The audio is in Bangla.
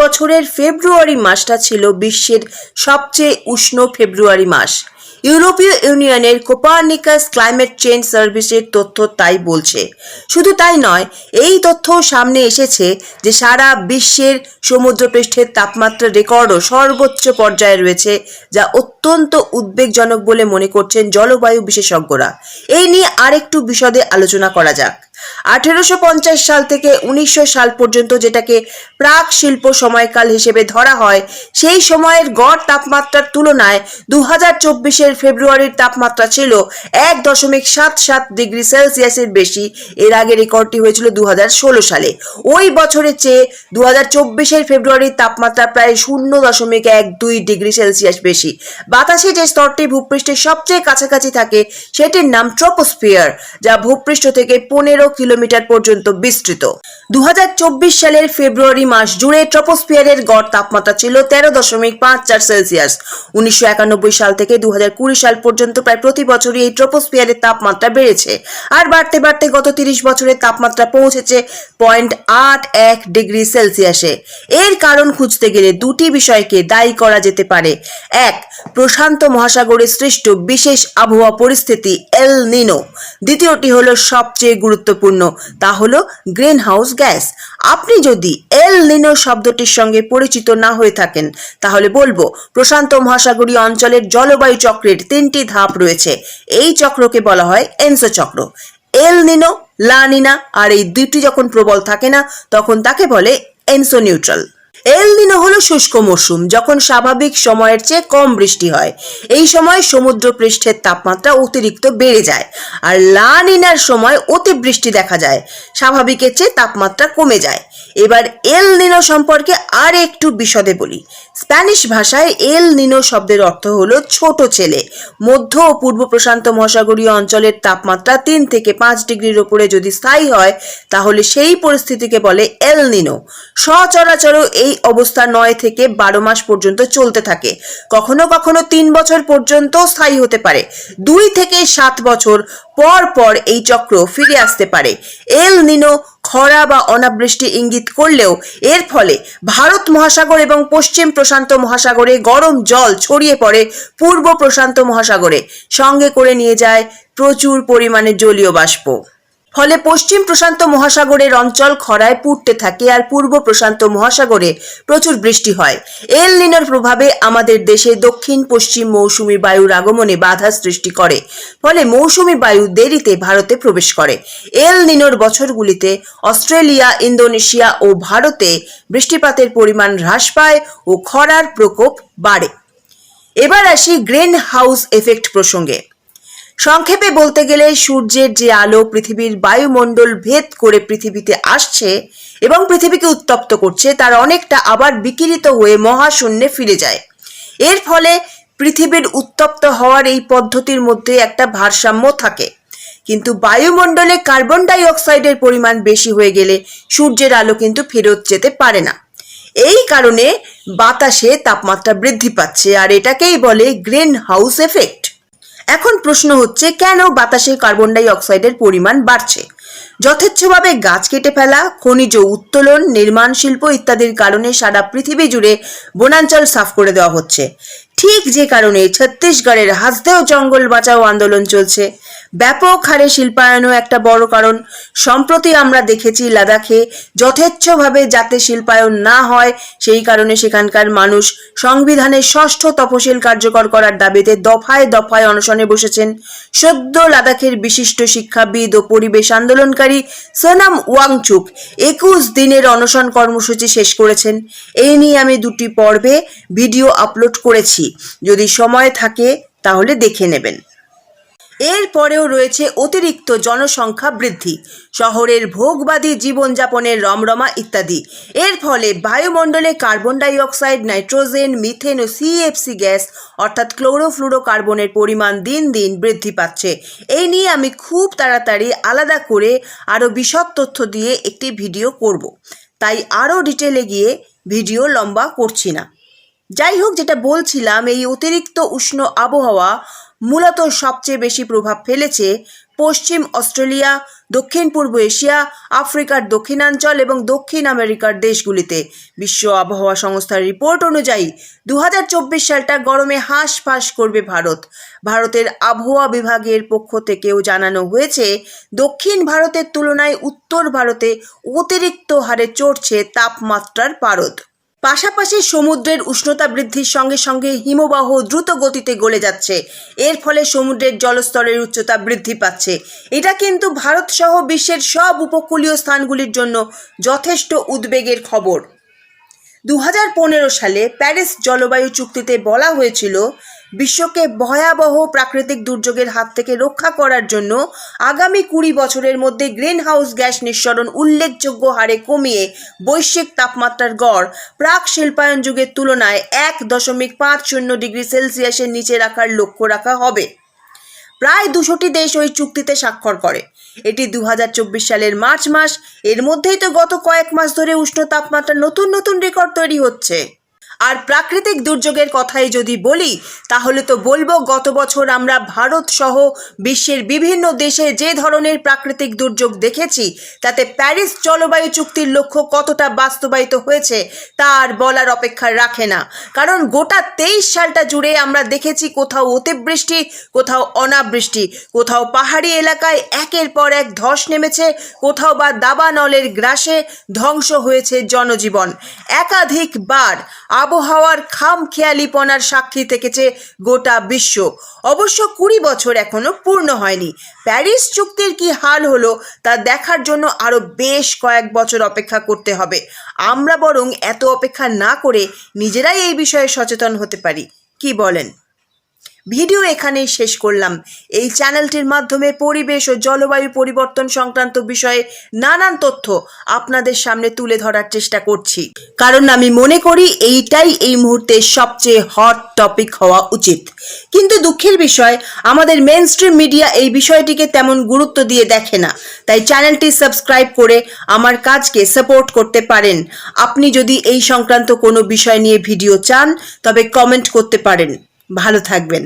বছরের ফেব্রুয়ারি মাসটা ছিল বিশ্বের সবচেয়ে উষ্ণ ফেব্রুয়ারি মাস। ইউরোপীয় ইউনিয়নের কোপার্নিকাস ক্লাইমেট চেঞ্জ সার্ভিসের তথ্য তাই বলছে। শুধু তাই নয়, এই তথ্য সামনে এসেছে যে সারা বিশ্বের সমুদ্রপৃষ্ঠের তাপমাত্রা রেকর্ডও সর্বোচ্চ পর্যায়ে রয়েছে, যা অত্যন্ত উদ্বেগজনক বলে মনে করছেন জলবায়ু বিশেষজ্ঞরা। এই নিয়ে আরেকটু বিশদে আলোচনা করা যাক। আঠেরোশো পঞ্চাশ সাল থেকে উনিশশো সাল পর্যন্ত যেটাকে প্রাক শিল্প সময়কাল হিসেবে ধরা হয়, সেই সময়ের গড় তাপমাত্রার তুলনায় দু হাজার চব্বিশের ফেব্রুয়ারির তাপমাত্রা ছিল এক দশমিক সাত সাত ডিগ্রি সেলসিয়াসের বেশি। এর আগে রেকর্ডটি হয়েছিল দু হাজার ষোলো সালে। ওই বছরের চেয়ে দু হাজার চব্বিশের ফেব্রুয়ারির তাপমাত্রা প্রায় শূন্য দশমিক এক দুই ডিগ্রি সেলসিয়াস বেশি। বাতাসে যে স্তরটি ভূপৃষ্ঠের সবচেয়ে কাছাকাছি থাকে, সেটির নাম ট্রপোস্ফিয়ার, যা ভূপৃষ্ঠ থেকে পনেরো কিলোমিটার পর্যন্ত বিস্তৃত। দু হাজার চব্বিশ সালের ফেব্রুয়ারি মাস জুড়ে ট্রপোস্ফিয়ারের গড় তাপমাত্রা ছিল তেরো দশমিক পাঁচ চার সেলসিয়াস। উনিশশো একানব্বই সাল থেকে দু সাল পর্যন্ত প্রায় প্রতি বছরই এই ট্রপোস্ফিয়ারের তাপমাত্রা বেড়েছে। আর বাড়তে বাড়তে গত তিরিশ বছরের তাপমাত্রা পৌঁছেছে পয়েন্ট আট এক ডিগ্রি সেলসিয়াসে। এর কারণ খুঁজতে গেলে দুটি বিষয়কে দায়ী করা যেতে পারে। এক, প্রশান্ত মহাসাগরে সৃষ্ট বিশেষ আবহাওয়া পরিস্থিতি এল নিনো। দ্বিতীয়টি হল সবচেয়ে গুরুত্বপূর্ণ তা হলো গ্রিন হাউস গ্যাস। আপনি যদি এল নিনো শব্দটির সঙ্গে পরিচিত না হয়ে থাকেন, তাহলে বলব, প্রশান্ত মহাসাগরীয় অঞ্চলের জলবায়ু চক্রের তিনটি ধাপ রয়েছে। এই চক্রকে বলা হয় এনসো চক্র। এল নিনো, লা নিনা, আর এই দুটি যখন প্রবল থাকে না, তখন তাকে বলে এনসো নিউট্রাল। এল নিনো হলো শুষ্ক মৌসুম যখন স্বাভাবিক সময়ের চেয়ে কম বৃষ্টি হয়। এই সময় সমুদ্র পৃষ্ঠের তাপমাত্রা অতিরিক্ত বেড়ে যায় আর লা নিনার সময় অতিবৃষ্টি দেখা যায়। স্বাভাবিকের চেয়ে তাপমাত্রা কমে যায়। এবার এল নিনো সম্পর্কে আর একটু বিশদে বলি। স্প্যানিশ ভাষায় এল নিনো শব্দের অর্থ হলো ছোট ছেলে। মধ্য ও পূর্ব প্রশান্ত মহাসাগরীয় অঞ্চলের তাপমাত্রা তিন থেকে পাঁচ ডিগ্রির উপরে যদি স্থায়ী হয়, তাহলে সেই পরিস্থিতিকে বলে এল নিনো। সচরাচরও এই অবস্থা নয় থেকে বারো মাস পর্যন্ত চলতে থাকে। কখনো কখনো তিন বছর পর্যন্ত স্থায়ী হতে পারে। দুই থেকে সাত বছর পর পর এই চক্র ফিরে আসতে পারে। এল নিনো খরা বা অনাবৃষ্টি ইঙ্গিত করলেও এর ফলে ভারত মহাসাগর এবং পশ্চিম প্রশান্ত মহাসাগরে গরম জল ছড়িয়ে পড়ে পূর্ব প্রশান্ত মহাসাগরে। সঙ্গে করে নিয়ে যায় প্রচুর পরিমাণে জলীয় বাষ্প। ফলে পশ্চিম প্রশান্ত মহাসাগরের অঞ্চল খরায় পুড়তে থাকে আর পূর্ব প্রশান্ত মহাসাগরে প্রচুর বৃষ্টি হয়। এল নিনোর প্রভাবে আমাদের দেশে দক্ষিণ পশ্চিম মৌসুমী বায়ুর আগমনে বাধা সৃষ্টি করে। ফলে মৌসুমী বায়ু দেরিতে ভারতে প্রবেশ করে। এল নিনোর বছরগুলিতে অস্ট্রেলিয়া, ইন্দোনেশিয়া ও ভারতে বৃষ্টিপাতের পরিমাণ হ্রাস পায় ও খরার প্রকোপ বাড়ে। এবার আসি গ্রিন হাউস এফেক্ট প্রসঙ্গে। সংক্ষেপে বলতে গেলে সূর্যের যে আলো পৃথিবীর বায়ুমণ্ডল ভেদ করে পৃথিবীতে আসছে এবং পৃথিবীকে উত্তপ্ত করছে, তার অনেকটা আবার বিকিরিত হয়ে মহাশূন্যে ফিরে যায়। এর ফলে পৃথিবীর উত্তপ্ত হওয়ার এই পদ্ধতির মধ্যে একটা ভারসাম্য থাকে। কিন্তু বায়ুমণ্ডলে কার্বন ডাই অক্সাইডের পরিমাণ বেশি হয়ে গেলে সূর্যের আলো কিন্তু ফেরত যেতে পারে না। এই কারণে বাতাসে তাপমাত্রা বৃদ্ধি পাচ্ছে, আর এটাকেই বলে গ্রিন হাউস এফেক্ট। এখন প্রশ্ন হচ্ছে, কেন বাতাসে কার্বন ডাই অক্সাইডের পরিমাণ বাড়ছে? যথেচ্ছভাবে গাছ কেটে ফেলা, খনিজ উত্তোলন, নির্মাণ শিল্প ইত্যাদির কারণে সারা পৃথিবী জুড়ে বনাঞ্চল সাফ করে দেওয়া হচ্ছে। ঠিক যে কারণে ছত্তিশগড়ের হাসদেও জঙ্গল বাঁচাও আন্দোলন চলছে। ব্যাপক হারে শিল্পায়নও একটা বড় কারণ। সম্প্রতি আমরা দেখেছি লাদাখে যথেচ্ছভাবে যাতে শিল্পায়ন না হয়, সেই কারণে সেখানকার মানুষ সংবিধানের ষষ্ঠ তফসিল কার্যকর করার দাবিতে দফায় দফায় অনশনে বসেছেন। সদ্য লাদাখের বিশিষ্ট শিক্ষাবিদ ও পরিবেশ আন্দোলনকারী সোনাম ওয়াংচুক একুশ দিনের অনশন কর্মসূচি শেষ করেছেন। এই নিয়ে আমি দুটি পর্বে ভিডিও আপলোড করেছি। যদি সময় থাকে, তাহলে দেখে নেবেন। এর পরেও রয়েছে অতিরিক্ত জনসংখ্যা বৃদ্ধি। শহরের ভোগবাদী জীবনযাপনের রমরমা ইত্যাদি। এর ফলে বায়ুমণ্ডলে carbon dioxide nitrogen, methane ও সিএফসি গ্যাস, অর্থাৎ ক্লোরোফ্লুরোকার্বনের পরিমাণ দিন দিন বৃদ্ধি পাচ্ছে। এই নিয়ে আমি খুব তাড়াতাড়ি আলাদা করে আরও বিশদ তথ্য দিয়ে একটি ভিডিও করব। তাই আরও ডিটেলে গিয়ে ভিডিও লম্বা করছি না। যাই হোক যেটা বলছিলাম, এই অতিরিক্ত উষ্ণ আবহাওয়া মূলত সবচেয়ে বেশি প্রভাব ফেলেছে পশ্চিম অস্ট্রেলিয়া, দক্ষিণ পূর্ব এশিয়া, আফ্রিকার দক্ষিণাঞ্চল এবং দক্ষিণ আমেরিকার দেশগুলিতে। বিশ্ব আবহাওয়া সংস্থার রিপোর্ট অনুযায়ী দু হাজার চব্বিশ সালটা গরমে হাঁস ফাঁস করবে ভারত। ভারতের আবহাওয়া বিভাগের পক্ষ থেকেও জানানো হয়েছে, দক্ষিণ ভারতের তুলনায় উত্তর ভারতে অতিরিক্ত হারে চড়ছে তাপমাত্রার পারদ। পাশাপাশি সমুদ্রের উষ্ণতা বৃদ্ধির সঙ্গে সঙ্গে হিমবাহ দ্রুত গতিতে গলে যাচ্ছে। এর ফলে সমুদ্রের জলস্তরের উচ্চতা বৃদ্ধি পাচ্ছে। এটা কিন্তু ভারত সহ বিশ্বের সব উপকূলীয় স্থানগুলির জন্য যথেষ্ট উদ্বেগের খবর। দু হাজার পনেরো সালে প্যারিস জলবায়ু চুক্তিতে বলা হয়েছিল বিশ্বকে ভয়াবহ প্রাকৃতিক দুর্যোগের হাত থেকে রক্ষা করার জন্য আগামী কুড়ি বছরের মধ্যে গ্রিন হাউস গ্যাস নিঃসরণ উল্লেখযোগ্য হারে কমিয়ে বৈশ্বিক তাপমাত্রার গড় প্রাক শিল্পায়ন যুগের তুলনায় এক দশমিক পাঁচ শূন্য ডিগ্রি সেলসিয়াসের নিচে রাখার লক্ষ্য রাখা হবে। প্রায় দুশোটি দেশ ওই চুক্তিতে স্বাক্ষর করে। এটি দু হাজার চব্বিশ সালের মার্চ মাস। এর মধ্যেই তো গত কয়েক মাস ধরে উষ্ণ তাপমাত্রা নতুন নতুন রেকর্ড তৈরি হচ্ছে। আর প্রাকৃতিক দুর্যোগের কথাই যদি বলি, তাহলে তো বলব গত বছর আমরা ভারত সহ বিশ্বের বিভিন্ন দেশে যে ধরনের প্রাকৃতিক দুর্যোগ দেখেছি, তাতে প্যারিস জলবায়ু চুক্তির লক্ষ্য কতটা বাস্তবায়িত হয়েছে, তা আর বলার অপেক্ষা রাখে না। কারণ গোটা তেইশ সালটা জুড়ে আমরা দেখেছি কোথাও অতিবৃষ্টি, কোথাও অনাবৃষ্টি, কোথাও পাহাড়ি এলাকায় একের পর এক ধস নেমেছে, কোথাও বা দাবানলের গ্রাসে ধ্বংস হয়েছে জনজীবন। একাধিকবার আবহাওয়ার খাম খেয়ালিপনার সাক্ষী থেকেছে গোটা বিশ্ব। অবশ্য কুড়ি বছর এখনও পূর্ণ হয়নি। প্যারিস চুক্তির কি হাল হলো তা দেখার জন্য আরও বেশ কয়েক বছর অপেক্ষা করতে হবে। আমরা বরং এত অপেক্ষা না করে নিজেরাই এই বিষয়ে সচেতন হতে পারি। কি বলেন? ভিডিও এখানেই শেষ করলাম। এই চ্যানেলটির মাধ্যমে পরিবেশ ও জলবায়ু পরিবর্তন সংক্রান্ত বিষয়ে নানান তথ্য আপনাদের সামনে তুলে ধরার চেষ্টা করছি। কারণ আমি মনে করি এইটাই এই মুহূর্তে সবচেয়ে হট টপিক হওয়া উচিত। কিন্তু দুঃখের বিষয়, আমাদের মেন স্ট্রিম মিডিয়া এই বিষয়টিকে তেমন গুরুত্ব দিয়ে দেখে না। তাই চ্যানেলটি সাবস্ক্রাইব করে আমার কাজকে সাপোর্ট করতে পারেন। আপনি যদি এই সংক্রান্ত কোনো বিষয় নিয়ে ভিডিও চান, তবে কমেন্ট করতে পারেন। ভালো থাকবেন।